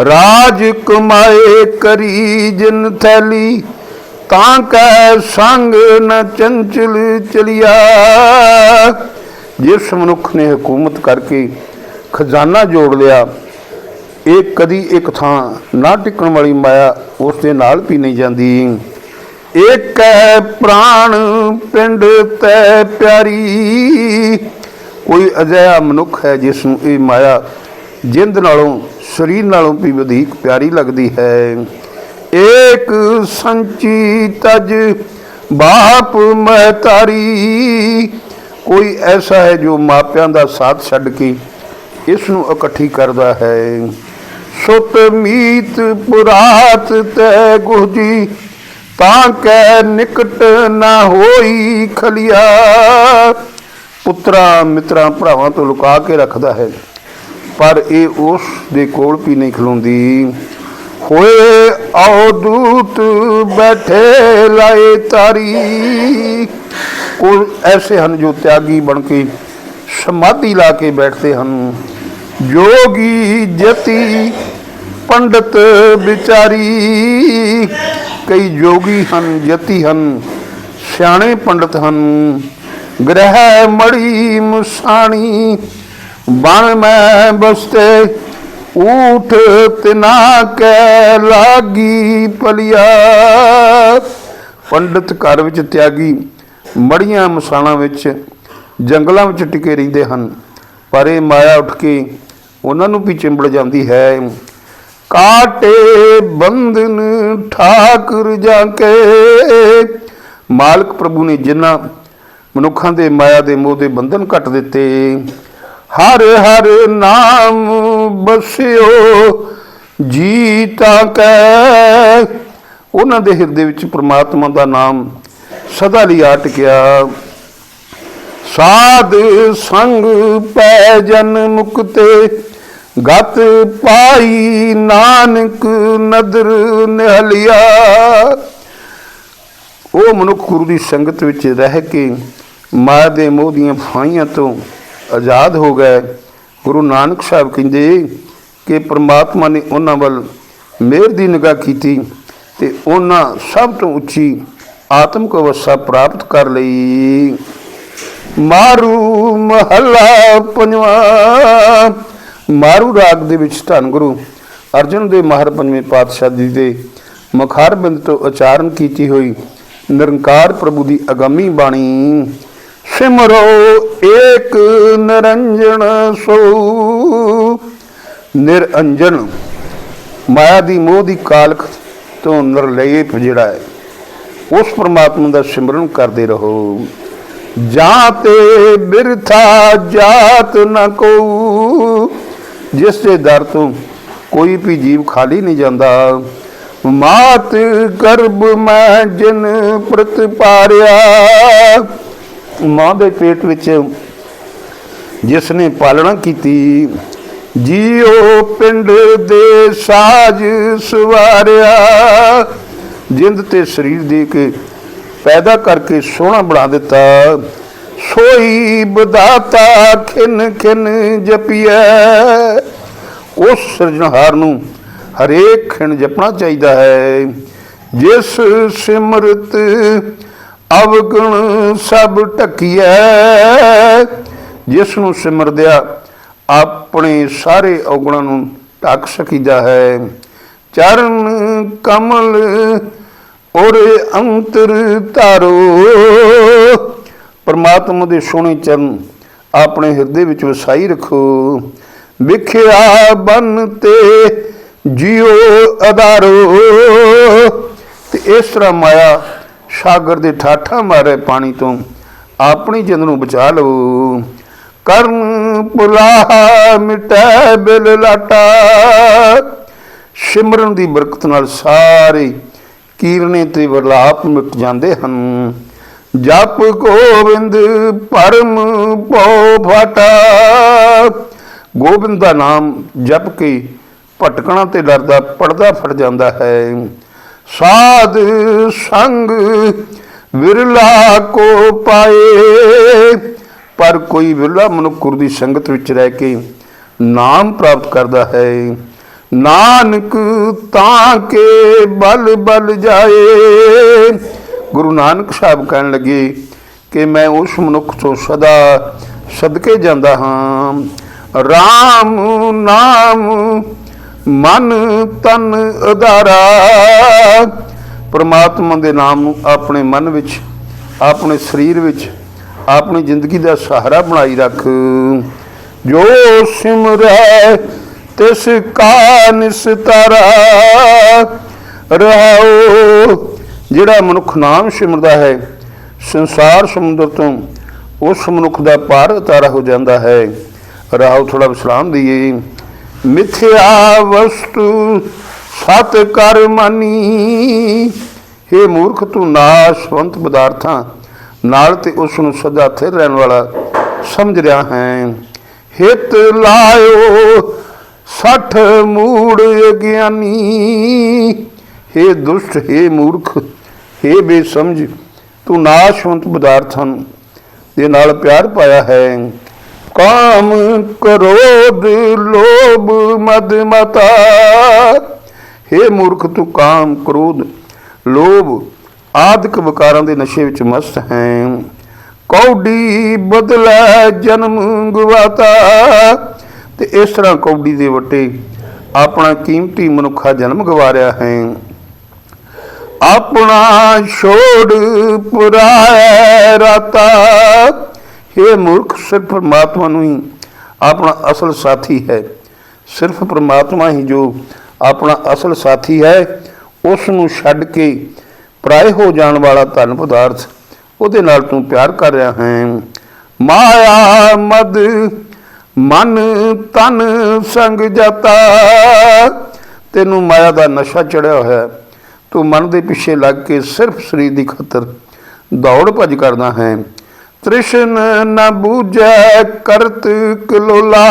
ਰਾਜ ਕਮਾਏ ਕਰੀ ਜਿਨ ਥੈਲੀ, ਤਾਂ ਕੈ ਸੰਗ ਨ ਚੰਚਲ ਚਲਿਆ। ਜਿਸ ਮਨੁੱਖ ਨੇ ਹਕੂਮਤ ਕਰਕੇ ਖਜ਼ਾਨਾ ਜੋੜ ਲਿਆ, ਇਹ ਕਦੀ ਇੱਕ ਥਾਂ ਨਾ ਟਿਕਣ ਵਾਲੀ ਮਾਇਆ ਉਸ ਦੇ ਨਾਲ ਵੀ ਨਹੀਂ ਜਾਂਦੀ। ਇੱਕ ਪ੍ਰਾਣ ਪਿੰਡ ਤੈ ਪਿਆਰੀ। ਕੋਈ ਅਜਿਹਾ ਮਨੁੱਖ ਹੈ ਜਿਸ ਨੂੰ ਇਹ ਮਾਇਆ ਜਿੰਦ ਨਾਲੋਂ, ਸਰੀਰ ਨਾਲੋਂ ਵੀ ਵਧੇਕ ਪਿਆਰੀ ਲੱਗਦੀ ਹੈ। ਏਕ ਸੰਚੀ ਤਜ ਬਾਪ ਮਹਤਾਰੀ ਕੋਈ ਐਸਾ ਹੈ ਜੋ ਮਾਪਿਆਂ ਦਾ ਸਾਥ ਛੱਡ ਕੇ ਇਸ ਨੂੰ ਇਕੱਠੀ ਕਰਦਾ ਹੈ। ਸੁਤ ਮੀਤ ਪੁਰਾਤ ਤੈ ਗੁਜੀ ਤਾਂ ਕੈ ਨਿਕਟ ਨਾ ਹੋਈ ਖਲਿਆ। ਪੁੱਤਰਾ ਮਿੱਤਰਾਂ ਭਰਾਵਾਂ ਤੋਂ ਲੁਕਾ ਕੇ ਰੱਖਦਾ ਹੈ। ਪਰ ਇਹ ਉਸ ਦੇ ਕੋਲ ਵੀ ਨਹੀਂ ਖਲੋਂਦੀ। ਹੋਏ ਆਉ ਦੂਤ ਬੈਠੇ ਲਾਏ ਤਾਰੀ। ਕੋਈ ਐਸੇ ਹਨ ਜੋ ਤਿਆਗੀ ਬਣ ਕੇ ਸਮਾਧੀ ਲਾ ਕੇ ਬੈਠਦੇ ਹਨ। ਜੋਗੀ ਜਤੀ ਪੰਡਤ ਵਿਚਾਰੀ। ਕਈ ਜੋਗੀ ਹਨ ਜਤੀ ਹਨ, ਸਿਆਣੇ ਪੰਡਤ ਹਨ। ਗ੍ਰਹਿ ਮੜੀ ਮੁਸਾਣੀ, ਬਣ ਮੈਂ ਬਸਤੇ, ਊਠ ਤਿਨਾ ਕੈ ਲਾਗੀ ਪਲਿਆ। ਪੰਡਤ ਘਰ ਵਿੱਚ ਤਿਆਗੀ, ਮੜੀਆਂ ਮਸਾਣਾ ਵਿੱਚ ਜੰਗਲਾਂ ਵਿੱਚ ਟਿਕੇ ਰਹਿੰਦੇ ਹਨ। ਪਰ ਇਹ ਮਾਇਆ ਉੱਠ ਕੇ ਉਹਨਾਂ ਨੂੰ ਵੀ ਚਿੰਬੜ ਜਾਂਦੀ ਹੈ। ਕਾਟੇ ਬੰਧਨ ਠਾਕੁਰ ਜਾ ਕੇ। ਮਾਲਕ ਪ੍ਰਭੂ ਨੇ ਜਿਨ੍ਹਾਂ ਮਨੁੱਖਾਂ ਦੇ ਮਾਇਆ ਦੇ ਮੋਹ ਦੇ ਬੰਧਨ ਕੱਟ ਦਿੱਤੇ, ਹਰ ਹਰ ਨਾਮ ਬਸਿਓ, ਜੀਤਾ ਕੈ। ਉਹਨਾਂ ਦੇ ਹਿਰਦੇ ਵਿੱਚ ਪ੍ਰਮਾਤਮਾ ਦਾ ਨਾਮ ਸਦਾ ਲਈ ਆ ਟਿਕਿਆ ਸਾਧ ਸੰਗ ਪੈ ਜਨ ਮੁਕਤੇ ਗਤ ਪਾਈ ਨਾਨਕ ਨਦਰ ਨਿਹਲਿਆ। ਉਹ ਮਨੁੱਖ ਗੁਰੂ ਦੀ ਸੰਗਤ ਵਿੱਚ ਰਹਿ ਕੇ ਮਾਇਆ ਦੇ ਮੋਹ ਦੀਆਂ ਫਾਈਆਂ ਤੋਂ ਆਜ਼ਾਦ ਹੋ ਗਏ। ਗੁਰੂ ਨਾਨਕ ਸਾਹਿਬ ਕਹਿੰਦੇ ਕਿ ਪ੍ਰਮਾਤਮਾ ਨੇ ਉਹਨਾਂ ਵੱਲ ਮਿਹਰ ਦੀ ਨਿਗਾਹ ਕੀਤੀ ਤੇ ਉਹਨਾਂ ਸਭ ਤੋਂ ਉੱਚੀ ਆਤਮਿਕ ਅਵਸਥਾ ਪ੍ਰਾਪਤ ਕਰ ਲਈ। ਮਾਰੂ ਮਹੱਲਾ ਪੰਜਵਾ ਮਾਰੂ ਰਾਗ ਦੇ ਵਿੱਚ ਧੰਨ ਗੁਰੂ ਅਰਜਨ ਦੇ ਮਹਰ ਪੰਜਵੇਂ ਪਾਤਸ਼ਾਹ ਜੀ ਦੇ ਮੁਖਾਰ ਬਿੰਦ ਤੋਂ ਉਚਾਰਨ ਕੀਤੀ ਹੋਈ ਨਿਰੰਕਾਰ ਪ੍ਰਭੂ ਦੀ ਅਗੰਮੀ ਬਾਣੀ, ਸਿਮਰੋ ਏਕ ਨਿਰੰਜਨ ਸੋ ਨਿਰੰਜਨ ਮਾਇਆ ਦੀ ਮੋਹ ਦੀ ਕਾਲਖ ਤੋਂ ਨਿਰਲੇਪ ਜਿਹੜਾ ਹੈ, ਉਸ ਪ੍ਰਮਾਤਮਾ ਦਾ ਸਿਮਰਨ ਕਰਦੇ ਰਹੋ। ਜਾਂ ਤੇ ਬਿਰਥਾ ਜਾਤ ਨ ਕੋ ਜਿਸ ਦੇ ਦਰ ਤੋਂ ਕੋਈ ਵੀ ਜੀਵ ਖਾਲੀ ਨਹੀਂ ਜਾਂਦਾ। ਮਾਤ ਗਰਭ ਮੈਂ ਜਿਨ ਪ੍ਰਤ ਪਾਰਿਆ। ਮਾਂ ਦੇ ਪੇਟ ਵਿੱਚ ਜਿਸ ਨੇ ਪਾਲਣਾ ਕੀਤੀ, ਜੀਓ ਪਿੰਡ ਦੇ ਸਾਜ ਸਵਾਰਿਆ। ਜਿੰਦ ਤੇ ਸਰੀਰ ਦੇ ਕੇ ਪੈਦਾ ਕਰਕੇ ਸੋਹਣਾ ਬਣਾ ਦਿੱਤਾ। ਸੋਈ ਬਦਾਤਾ ਖਿਨ ਖਿਨ ਜਪੀਐ। ਉਸ ਸਿਰਜਣਹਾਰ ਨੂੰ ਹਰੇਕ ਖਿਣ ਜਪਣਾ ਚਾਹੀਦਾ ਹੈ। ਜਿਸ ਸਿਮਰਤ ਅਵਗੁਣ ਸਭ ਢਕੀਐ, ਜਿਸ ਨੂੰ ਸਿਮਰਦਿਆ ਆਪਣੇ ਸਾਰੇ ਔਗਣਾਂ ਨੂੰ ਢੱਕ ਸਕੀਦਾ ਹੈ। ਚਰਨ ਕਮਲ ਔਰ ਅੰਤਰ ਤਾਰੋ ਪਰਮਾਤਮਾ ਦੇ ਸੋਹਣੇ ਚਰਨ ਆਪਣੇ ਹਿਰਦੇ ਵਿੱਚ ਵਸਾਈ ਰੱਖੋ। ਵਿਖਿਆ ਬਨ ਤੇ ਜਿਉ ਅਧਾਰੋ। ਤੇ ਇਸ ਤਰ੍ਹਾਂ ਮਾਇਆ ਸਾਗਰ ਦੇ ਠਾਠਾ ਮਾਰੇ ਪਾਣੀ ਤੋਂ ਆਪਣੀ ਜਿੰਦ ਨੂੰ ਬਚਾ ਲਵੋ। ਕਰਨ ਪੁਲਾਹ ਮਿਟੈ ਬਿਲ ਲਾਟਾ। ਸਿਮਰਨ ਦੀ ਬਰਕਤ ਨਾਲ ਸਾਰੇ ਕੀਰਨੇ ਤੇ ਵਰਲਾਪ ਮਿਟ ਜਾਂਦੇ ਹਨ। ਜਪ ਗੋਬਿੰਦ ਪਰਮ ਪਉ ਫਾਟਾ। ਗੋਬਿੰਦ ਦਾ ਨਾਮ ਜਪ ਕੇ ਭਟਕਣਾ ਤੇ ਡਰਦਾ ਪੜਦਾ ਫਟ ਜਾਂਦਾ ਹੈ। ਸਾਧ ਸੰਗ ਵਿਰਲਾ ਕੋ ਪਾਏ। ਪਰ ਕੋਈ ਵਿਰਲਾ ਮਨੁੱਖ ਗੁਰੂ ਦੀ ਸੰਗਤ ਵਿੱਚ ਰਹਿ ਕੇ ਨਾਮ ਪ੍ਰਾਪਤ ਕਰਦਾ ਹੈ। ਨਾਨਕ ਤਾਂ ਕੇ ਬਲ ਬਲ ਜਾਏ। ਗੁਰੂ ਨਾਨਕ ਸਾਹਿਬ ਕਹਿਣ ਲੱਗੇ ਕਿ ਮੈਂ ਉਸ ਮਨੁੱਖ ਤੋਂ ਸਦਾ ਸਦਕੇ ਜਾਂਦਾ ਹਾਂ। RAM ਨਾਮ ਮਨ ਤਨ ਉਦਾਰਾ ਪਰਮਾਤਮਾ ਦੇ ਨਾਮ ਨੂੰ ਆਪਣੇ ਮਨ ਵਿੱਚ, ਆਪਣੇ ਸਰੀਰ ਵਿੱਚ, ਆਪਣੀ ਜ਼ਿੰਦਗੀ ਦਾ ਸਹਾਰਾ ਬਣਾਈ ਰੱਖ। ਜੋ ਸਿਮਰੈ ਤਿਸ ਕਾ ਨਿਸਤਾਰਾ। ਰਹਾਓ ਜਿਹੜਾ ਮਨੁੱਖ ਨਾਮ ਸਿਮਰਦਾ ਹੈ ਸੰਸਾਰ ਸਮੁੰਦਰ ਤੋਂ ਉਸ ਮਨੁੱਖ ਦਾ ਪਾਰ ਉਤਾਰਾ ਹੋ ਜਾਂਦਾ ਹੈ ਰਾਹੋ ਥੋੜਾ ਵਿਸਰਾਮ ਦਈਏ ਮਿਥਿਆ ਵਸਤੂ ਸਤ ਕਰ ਮਾਨੀ हे ਮੂਰਖ ਤੂੰ ਨਾਸ਼ਵੰਤ ਪਦਾਰਥਾਂ ਨਾਲ ਤੇ ਉਸ ਨੂੰ ਸਦਾ ਸਥਿਰ ਰਹਿਣ ਵਾਲਾ ਸਮਝ ਰਿਹਾ ਹੈ ਹਿਤ ਲਾਇਓ ਸਠ ਮੂੜ ਅਗਿਆਨੀ हे ਦੁਸ਼ਟ हे ਮੂਰਖ हे ਬੇਸਮਝ, ਤੂੰ ਨਾਸ਼ਵੰਤ ਪਦਾਰਥਾਂ ਦੇ ਨਾਲ ਪਿਆਰ ਪਾਇਆ ਹੈ। ਕਾਮ ਕਰੋਧ ਲੋਭ ਮਦ ਮਤਾ। हे ਮੂਰਖ, ਤੂੰ ਕਾਮ ਕਰੋਧ, ਲੋਭ ਆਦਿਕ ਵਿਕਾਰਾਂ ਦੇ ਨਸ਼ੇ ਵਿੱਚ ਮਸਤ ਹੈ। ਕੌਡੀ ਬਦਲਾ ਜਨਮ ਗਵਾਤਾ। ਤੇ ਇਸ ਤਰ੍ਹਾਂ ਕੌਡੀ ਦੇ ਵੱਟੇ ਆਪਣਾ ਕੀਮਤੀ ਮਨੁੱਖਾ ਜਨਮ ਗਵਾਰਿਆ ਹੈ। ਆਪਣਾ ਛੋੜ ਪੁਰਾਇ ਰਾਤਾ। ਇਹ ਮੂਰਖ, ਸਿਰਫ ਪਰਮਾਤਮਾ ਨੂੰ ਹੀ ਆਪਣਾ ਅਸਲ ਸਾਥੀ ਹੈ। ਸਿਰਫ ਪਰਮਾਤਮਾ ਹੀ ਜੋ ਆਪਣਾ ਅਸਲ ਸਾਥੀ ਹੈ, ਉਸ ਨੂੰ ਛੱਡ ਕੇ ਪਰਾਏ ਹੋ ਜਾਣ ਵਾਲਾ ਧਨ ਪਦਾਰਥ ਉਹਦੇ ਨਾਲ ਤੂੰ ਪਿਆਰ ਕਰ ਰਿਹਾ ਹੈ। ਮਾਇਆ ਮਦ ਮਨ ਤਨ ਸੰਗ ਜਤਾ। ਤੈਨੂੰ ਮਾਇਆ ਦਾ ਨਸ਼ਾ ਚੜਿਆ ਹੋਇਆ। ਹੈ। ਤੂੰ ਮਨ ਦੇ ਪਿੱਛੇ ਲੱਗ ਕੇ ਸਿਰਫ ਸਰੀਰ ਦੀ ਖਾਤਰ ਦੌੜ ਭੱਜ ਕਰਦਾ ਹੈ। ਤ੍ਰਿਸ਼ਨ ਨਾ ਬੂਝੈ, ਕਰਤ ਕਲੋਲਾ।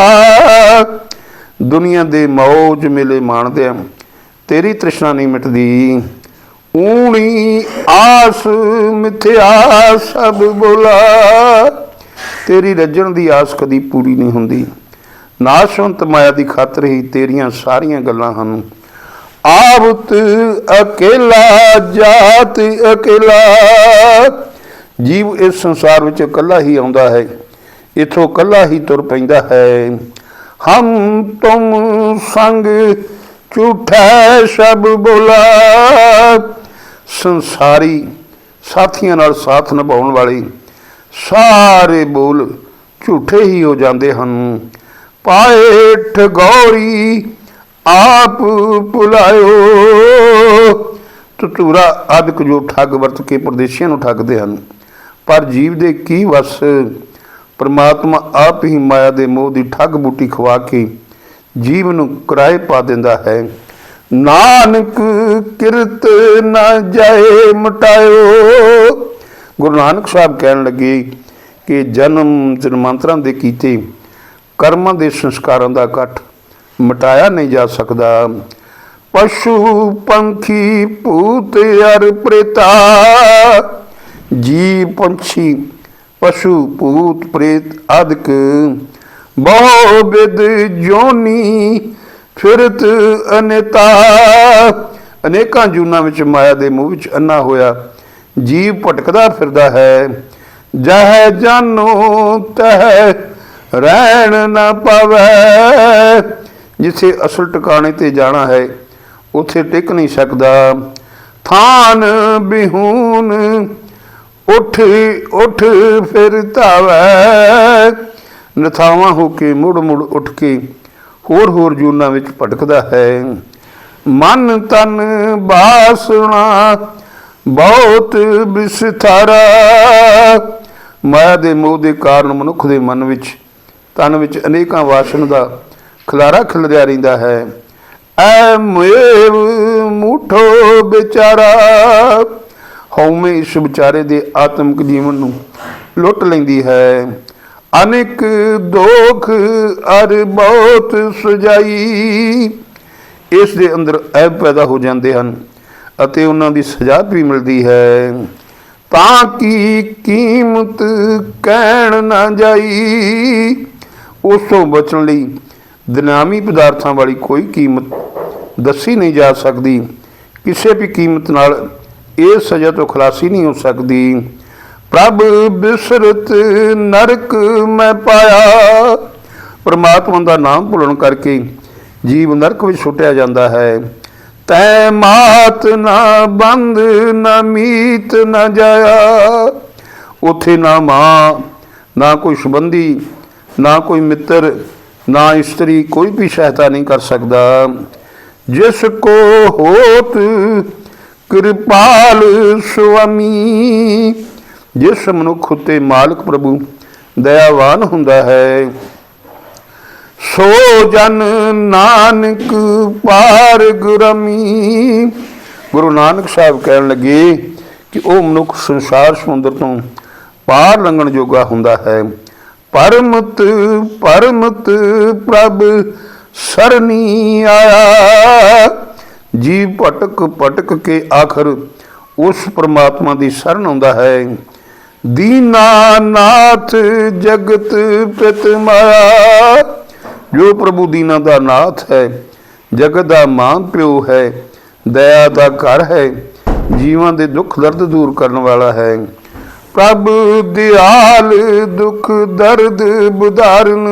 ਦੁਨੀਆ ਦੇ ਮੌਜ ਮਿਲੇ ਮਾਣਦੇ ਆ। ਤੇਰੀ ਤ੍ਰਿਸ਼ਨਾ ਨਹੀਂ ਮਿਟਦੀ। ਊਣੀ ਆਸ ਮਿਥਿਆ ਸਭ ਬੋਲਾ। ਤੇਰੀ ਰੱਜਣ ਦੀ ਆਸ ਕਦੀ ਪੂਰੀ ਨਹੀਂ ਹੁੰਦੀ। ਨਾਸ਼ਵੰਤ ਮਾਇਆ ਦੀ ਖਾਤਰ ਹੀ ਤੇਰੀਆਂ ਸਾਰੀਆਂ ਗੱਲਾਂ ਹਨ। ਆਵਤ ਅਕੇਲਾ ਜਾਤ ਅਕੇਲਾ। ਜੀਵ ਇਸ ਸੰਸਾਰ ਵਿੱਚ ਇਕੱਲਾ ਹੀ ਆਉਂਦਾ ਹੈ, ਇਥੋਂ ਇਕੱਲਾ ਹੀ ਤੁਰ ਪੈਂਦਾ ਹੈ। ਹਮ ਤੁਮ ਸੰਗ ਝੂਠਾ ਸਭ ਬੋਲਾ। ਸੰਸਾਰੀ ਸਾਥੀਆਂ ਨਾਲ ਸਾਥ ਨਿਭਾਉਣ ਵਾਲੇ ਸਾਰੇ ਬੋਲ ਝੂਠੇ ਹੀ ਹੋ ਜਾਂਦੇ ਹਨ। ਪਾਏ ਠਗੌਰੀ ਆਪ ਭੁਲਾਇਓ। ਤੁਤੂਰਾ ਆਦਿਕ ਜੋ ਠੱਗ ਵਰਤ ਕੇ ਪਰਦੇਸ਼ੀਆਂ ਨੂੰ ਠੱਗਦੇ ਹਨ। ਪਰ ਜੀਵ ਦੇ ਕੀ ਵਸ? ਪਰਮਾਤਮਾ ਆਪ ਹੀ ਮਾਇਆ ਦੇ ਮੋਹ ਦੀ ਠੱਗ ਬੂਟੀ ਖਵਾ ਕੇ ਜੀਵ ਨੂੰ ਕਿਰਾਏ ਪਾ ਦਿੰਦਾ ਹੈ। ਨਾਨਕ ਕਿਰਤ ਨਾ ਜਾਏ ਮਟਾਇਓ। ਗੁਰੂ ਨਾਨਕ ਸਾਹਿਬ ਕਹਿਣ ਲੱਗੇ ਕਿ ਜਨਮ ਜਨਮਾਂਤਰਾਂ ਦੇ ਕੀਤੇ ਕਰਮਾਂ ਦੇ ਸੰਸਕਾਰਾਂ ਦਾ ਇਕੱਠ ਮਟਾਇਆ ਨਹੀਂ ਜਾ ਸਕਦਾ। ਪਸ਼ੂ, ਪੰਖੀ, ਭੂਤ ਅਰ ਪ੍ਰੇਤਾ ਜੀ ਪੰਛੀ, ਪਸ਼ੂ, ਭੂਤ, ਪ੍ਰੇਤ ਆਦਿਕ। ਬਹੁ ਬਿਦ ਜੋਨੀ ਫਿਰਤ ਅਨੇਤਾ। ਅਨੇਕਾਂ ਜੂਨਾਂ ਵਿੱਚ ਮਾਇਆ ਦੇ ਮੂਹ ਵਿੱਚ ਅੰਨਾ ਹੋਇਆ। ਜੀਵ ਭਟਕਦਾ ਫਿਰਦਾ ਹੈ। ਜਹ ਜਾਨੋ ਤਹ, ਰਹਿਣ ਨਾ ਪਵੈ। ਜਿੱਥੇ ਅਸਲ ਟਿਕਾਣੇ ਤੇ ਜਾਣਾ ਹੈ, ਉੱਥੇ ਟਿਕ ਨਹੀਂ ਸਕਦਾ। ਥਾਨ ਬਿਹੂਨ, ਉਠ ਉਠ ਫਿਰ ਧਾਵੈ। ਨਥਾਵਾਂ ਹੋ ਕੇ ਮੁੜ ਮੁੜ ਉੱਠ ਕੇ ਹੋਰ ਹੋਰ ਜੂਨਾਂ ਵਿੱਚ ਭਟਕਦਾ ਹੈ। ਮਨ ਤਨ ਬਾਸਣਾ, ਬਹੁਤ ਵਿਸਥਾਰਾ। ਮਾਇਆ ਦੇ ਮੋਹ ਦੇ ਕਾਰਨ ਮਨੁੱਖ ਦੇ ਮਨ ਵਿੱਚ, ਤਨ ਵਿੱਚ ਅਨੇਕਾਂ ਵਾਸਨ ਦਾ ਖਲਾਰਾ ਖਿਲਰਿਆ ਰਹਿੰਦਾ ਹੈ। ਐ ਮੇਵ ਮੂਠੋ ਵਿਚਾਰਾ, ਹਉਮੈ ਇਸ ਵਿਚਾਰੇ ਦੇ ਆਤਮਿਕ ਜੀਵਨ ਨੂੰ ਲੁੱਟ ਲੈਂਦੀ ਹੈ। ਅਨੇਕ ਦੋਖ ਅਰ ਬਹੁਤ ਸੁਜਾਈ, ਇਸ ਦੇ ਅੰਦਰ ਐਬ ਪੈਦਾ ਹੋ ਜਾਂਦੇ ਹਨ ਅਤੇ ਉਹਨਾਂ ਦੀ ਸਜ਼ਾ ਵੀ ਮਿਲਦੀ ਹੈ। ਤਾਂ ਕੀ ਕੀਮਤ ਕਹਿਣ ਨਾ ਜਾਈ, ਉਸ ਤੋਂ ਬਚਣ ਲਈ ਦਿਨਾਮੀ ਪਦਾਰਥਾਂ ਵਾਲੀ ਕੋਈ ਕੀਮਤ ਦੱਸੀ ਨਹੀਂ ਜਾ ਸਕਦੀ। ਕਿਸੇ ਵੀ ਕੀਮਤ ਨਾਲ ਇਹ ਸਜ਼ਾ ਤੋਂ ਖਲਾਸੀ ਨਹੀਂ ਹੋ ਸਕਦੀ। ਪ੍ਰਭ ਬਿਸਰਤ ਨਰਕ ਮੈਂ ਪਾਇਆ। ਪਰਮਾਤਮਾ ਦਾ ਨਾਮ ਭੁੱਲਣ ਕਰਕੇ ਜੀਵ ਨਰਕ ਵਿੱਚ ਸੁੱਟਿਆ ਜਾਂਦਾ ਹੈ। ਤੈ ਮਾਤ ਨਾ ਬੰਦ, ਨਾ ਮੀਤ, ਨਾ ਜਾਇਆ। ਉਥੇ ਨਾ ਮਾਂ, ਨਾ ਕੋਈ ਸੰਬੰਧੀ, ਨਾ ਕੋਈ ਮਿੱਤਰ ਨਾ ਇਸਤਰੀ ਕੋਈ ਵੀ ਸਹਾਇਤਾ ਨਹੀਂ ਕਰ ਸਕਦਾ। ਜਿਸ ਕੋ ਹੋਤ ਕਿਰਪਾਲ ਸੁਆਮੀ, ਜਿਸ ਮਨੁੱਖ ਉਤੇ ਮਾਲਕ ਪ੍ਰਭੂ ਦਇਆਵਾਨ ਹੁੰਦਾ ਹੈ। ਸੋ ਜਨ ਨਾਨਕ ਪਾਰ ਗੁਰਮੀ। ਗੁਰੂ ਨਾਨਕ ਸਾਹਿਬ ਕਹਿਣ ਲੱਗੇ ਕਿ ਉਹ ਮਨੁੱਖ ਸੰਸਾਰ ਸਮੁੰਦਰ ਤੋਂ ਪਾਰ ਲੰਘਣ ਜੋਗਾ ਹੁੰਦਾ ਹੈ। ਪਰਮਤ ਪਰਮਤ ਪ੍ਰਭ ਸਰਨੀ ਆਇਆ। ਜੀ ਭਟਕ ਭਟਕ ਕੇ ਆਖਰ ਉਸ ਪ੍ਰਮਾਤਮਾ ਦੀ ਸ਼ਰਨ ਆਉਂਦਾ ਹੈ। ਦੀਨਾਨਾਥ ਜਗਤ ਪਿਤ ਮਾਇਆ। ਜੋ ਪ੍ਰਭੂ ਦੀਨਾ ਦਾ ਨਾਥ ਹੈ, ਜਗਤ ਦਾ ਮਾਂ ਪਿਓ ਹੈ, ਦਇਆ ਦਾ ਘਰ ਹੈ, ਜੀਵਾਂ ਦੇ ਦੁੱਖ ਦਰਦ ਦੂਰ ਕਰਨ ਵਾਲਾ ਹੈ। ਪ੍ਰਭ ਦਿਆਲ ਦੁੱਖ ਦਰਦ ਬੁਧਾਰਨ।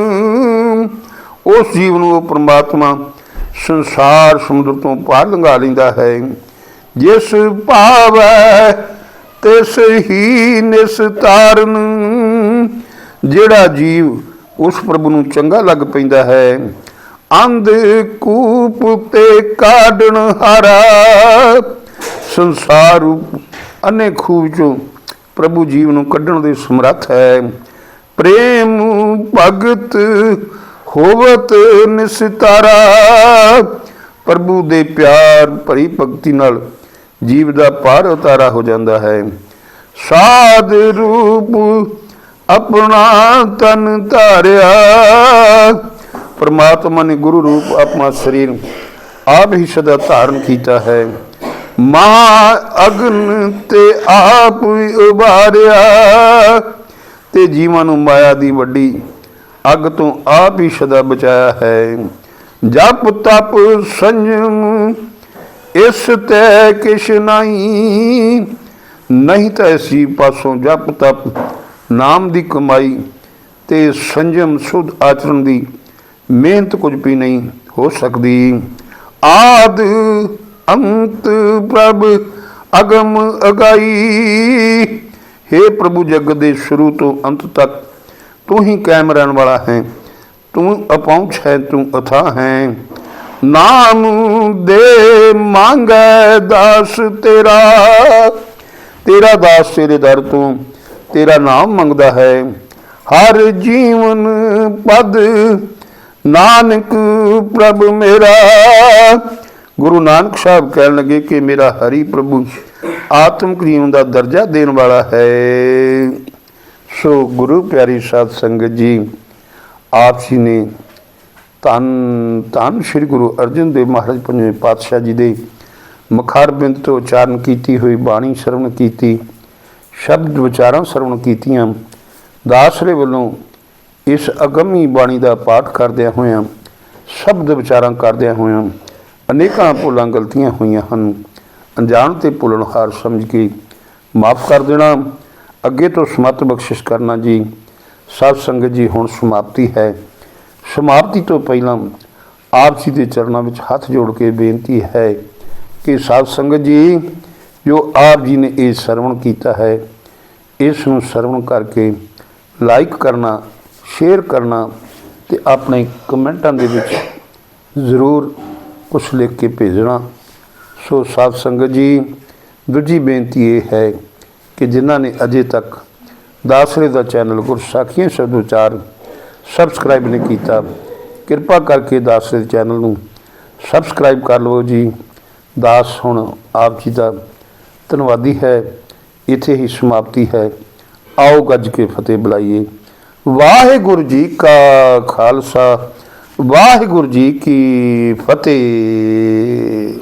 ਉਸ ਜੀਵ ਨੂੰ ਉਹ ਪ੍ਰਮਾਤਮਾ ਸੰਸਾਰ ਸਮੁੰਦਰ ਤੋਂ ਪਾਰ ਲੰਘਾ ਲੈਂਦਾ ਹੈ। ਜਿਸ ਭਾਵੈ ਤਿਸ ਹੀ ਨਿਸਤਾਰਨ ਜਿਹੜਾ ਜੀਵ ਉਸ ਪ੍ਰਭੂ ਨੂੰ ਚੰਗਾ ਲੱਗ ਪੈਂਦਾ ਹੈ। ਅੰਧ ਕੂਪ ਤੇ ਕਾਢਣ ਹਾਰਾ। ਸੰਸਾਰ ਰੂਪ ਅਨੇ ਖੂਹ ਚੋਂ ਪ੍ਰਭੂ ਜੀਵ ਨੂੰ ਕੱਢਣ ਦੇ ਸਮਰੱਥ ਹੈ। ਪ੍ਰੇਮ ਭਗਤ ਹੋਵਤ ਨਿਸਤਾਰਾ। ਪ੍ਰਭੂ ਦੇ ਪਿਆਰ ਭਰੀ ਭਗਤੀ ਨਾਲ ਜੀਵ ਦਾ ਪਾਰ ਉਤਾਰਾ ਹੋ ਜਾਂਦਾ ਹੈ। ਸਾਧ ਰੂਪ ਆਪਣਾ ਤਨ ਧਾਰਿਆ। ਪਰਮਾਤਮਾ ਨੇ ਗੁਰੂ ਰੂਪ ਆਪਣਾ ਸਰੀਰ ਆਪ ਹੀ ਸਦਾ ਧਾਰਨ ਕੀਤਾ ਹੈ। ਮਾ ਅਗਨ ਤੇ ਆਪ ਹੀ ਉਬਾਰਿਆ ਤੇ ਜੀਵਾਂ ਨੂੰ ਮਾਇਆ ਦੀ ਵੱਡੀ ਅੱਗ ਤੋਂ ਆਪ ਹੀ ਸਦਾ ਬਚਾਇਆ ਹੈ। ਜਪ ਤਪ ਸੰਜਮ, ਇਸ ਤੇ ਕਿਛ ਨਹੀਂ। ਨਹੀਂ ਤਾਂ ਐਸੀ ਪਾਸੋਂ ਜਪ ਤਪ, ਨਾਮ ਦੀ ਕਮਾਈ ਤੇ ਸੰਜਮ ਸੁਧ ਆਚਰਣ ਦੀ ਮਿਹਨਤ ਕੁਝ ਵੀ ਨਹੀਂ ਹੋ ਸਕਦੀ। ਆਦ ਅੰਤ ਪ੍ਰਭ ਅਗਮ ਅਗਾਈ। हे ਪ੍ਰਭੂ ਜਗਤ ਦੇ ਸ਼ੁਰੂ ਤੋਂ ਅੰਤ ਤੱਕ, ਤੂੰ ਹੀ ਕਾਇਮ ਰਹਿਣ ਵਾਲਾ ਹੈ। ਤੂੰ ਅਪਹੁੰਚ ਹੈ, ਤੂੰ ਅਥਾ ਹੈ। ਨਾਮ ਦੇ ਮੰਗੈ ਦਾਸ ਤੇਰਾ। ਤੇਰਾ ਦਾਸ ਤੇਰੇ ਦਰ ਤੋਂ ਤੇਰਾ ਨਾਮ ਮੰਗਦਾ ਹੈ। ਹਰ ਜੀਵਨ ਪਦ, ਨਾਨਕ ਪ੍ਰਭ ਮੇਰਾ। ਗੁਰੂ ਨਾਨਕ ਸਾਹਿਬ ਕਹਿਣ ਲੱਗੇ ਕਿ ਮੇਰਾ ਹਰੀ ਪ੍ਰਭੂ ਆਤਮਿਕ ਜੀਵਨ ਦਾ ਦਰਜਾ ਦੇਣ ਵਾਲਾ ਹੈ। ਸੋ ਗੁਰੂ ਪਿਆਰੀ ਸਾਧ ਸੰਗਤ ਜੀ, ਆਪ ਜੀ ਨੇ ਧੰਨ ਧੰਨ ਸ੍ਰੀ ਗੁਰੂ ਅਰਜਨ ਦੇਵ ਮਹਾਰਾਜ ਪੰਜਵੇਂ ਪਾਤਸ਼ਾਹ ਜੀ ਦੇ ਮਖਾਰ ਬਿੰਦ ਤੋਂ ਉਚਾਰਨ ਕੀਤੀ ਹੋਈ ਬਾਣੀ ਸ਼ਰਵਣ ਕੀਤੀ, ਸ਼ਬਦ ਵਿਚਾਰਾਂ ਸ਼ਰਵਣ ਕੀਤੀਆਂ। ਦਾਸਰੇ ਵੱਲੋਂ ਇਸ ਅਗੰਮੀ ਬਾਣੀ ਦਾ ਪਾਠ ਕਰਦਿਆਂ ਹੋਇਆਂ, ਸ਼ਬਦ ਵਿਚਾਰਾਂ ਕਰਦਿਆਂ ਹੋਇਆਂ ਅਨੇਕਾਂ ਭੁੱਲਾਂ ਗਲਤੀਆਂ ਹੋਈਆਂ ਹਨ। ਅਣਜਾਣ ਤੇ ਭੁੱਲਣਹਾਰ ਸਮਝ ਕੇ ਮਾਫ ਕਰ ਦੇਣਾ, ਅੱਗੇ ਤੋਂ ਸਮਤ ਬਖਸ਼ਿਸ਼ ਕਰਨਾ ਜੀ। ਸਾਧ ਸੰਗਤ ਜੀ, ਹੁਣ ਸਮਾਪਤੀ ਹੈ। ਸਮਾਪਤੀ ਤੋਂ ਪਹਿਲਾਂ ਆਪ ਜੀ ਦੇ ਚਰਨਾਂ ਵਿੱਚ ਹੱਥ ਜੋੜ ਕੇ ਬੇਨਤੀ ਹੈ ਕਿ ਸਾਧ ਸੰਗਤ ਜੀ, ਜੋ ਆਪ ਜੀ ਨੇ ਇਹ ਸਰਵਣ ਕੀਤਾ ਹੈ, ਇਸ ਨੂੰ ਸਰਵਣ ਕਰਕੇ ਲਾਈਕ ਕਰਨਾ, ਸ਼ੇਅਰ ਕਰਨਾ ਤੇ ਆਪਣੇ ਕਮੈਂਟਾਂ ਦੇ ਵਿੱਚ ਜ਼ਰੂਰ ਕੁਝ ਲਿਖ ਕੇ ਭੇਜਣਾ। ਸੋ ਸਾਧ ਸੰਗਤ ਜੀ, ਦੂਜੀ ਬੇਨਤੀ ਇਹ ਹੈ ਕਿ ਜਿਨ੍ਹਾਂ ਨੇ ਅਜੇ ਤੱਕ ਦਾਸਰੇ ਦਾ ਚੈਨਲ ਗੁਰਸਾਖੀਆਂ ਸ਼ਬਦ ਉਚਾਰ ਸਬਸਕ੍ਰਾਈਬ ਨਹੀਂ ਕੀਤਾ, ਕਿਰਪਾ ਕਰਕੇ ਦਾਸਰੇ ਚੈਨਲ ਨੂੰ ਸਬਸਕ੍ਰਾਈਬ ਕਰ ਲਵੋ ਜੀ। ਦਾਸ ਹੁਣ ਆਪ ਜੀ ਦਾ ਧੰਨਵਾਦੀ ਹੈ, ਇੱਥੇ ਹੀ ਸਮਾਪਤੀ ਹੈ। ਆਓ ਗੱਜ ਕੇ ਫਤਿਹ ਬੁਲਾਈਏ। ਵਾਹਿਗੁਰੂ ਜੀ ਕਾ ਖਾਲਸਾ। ਵਾਹਿਗੁਰੂ ਜੀ ਕੀ ਫਤਿਹ।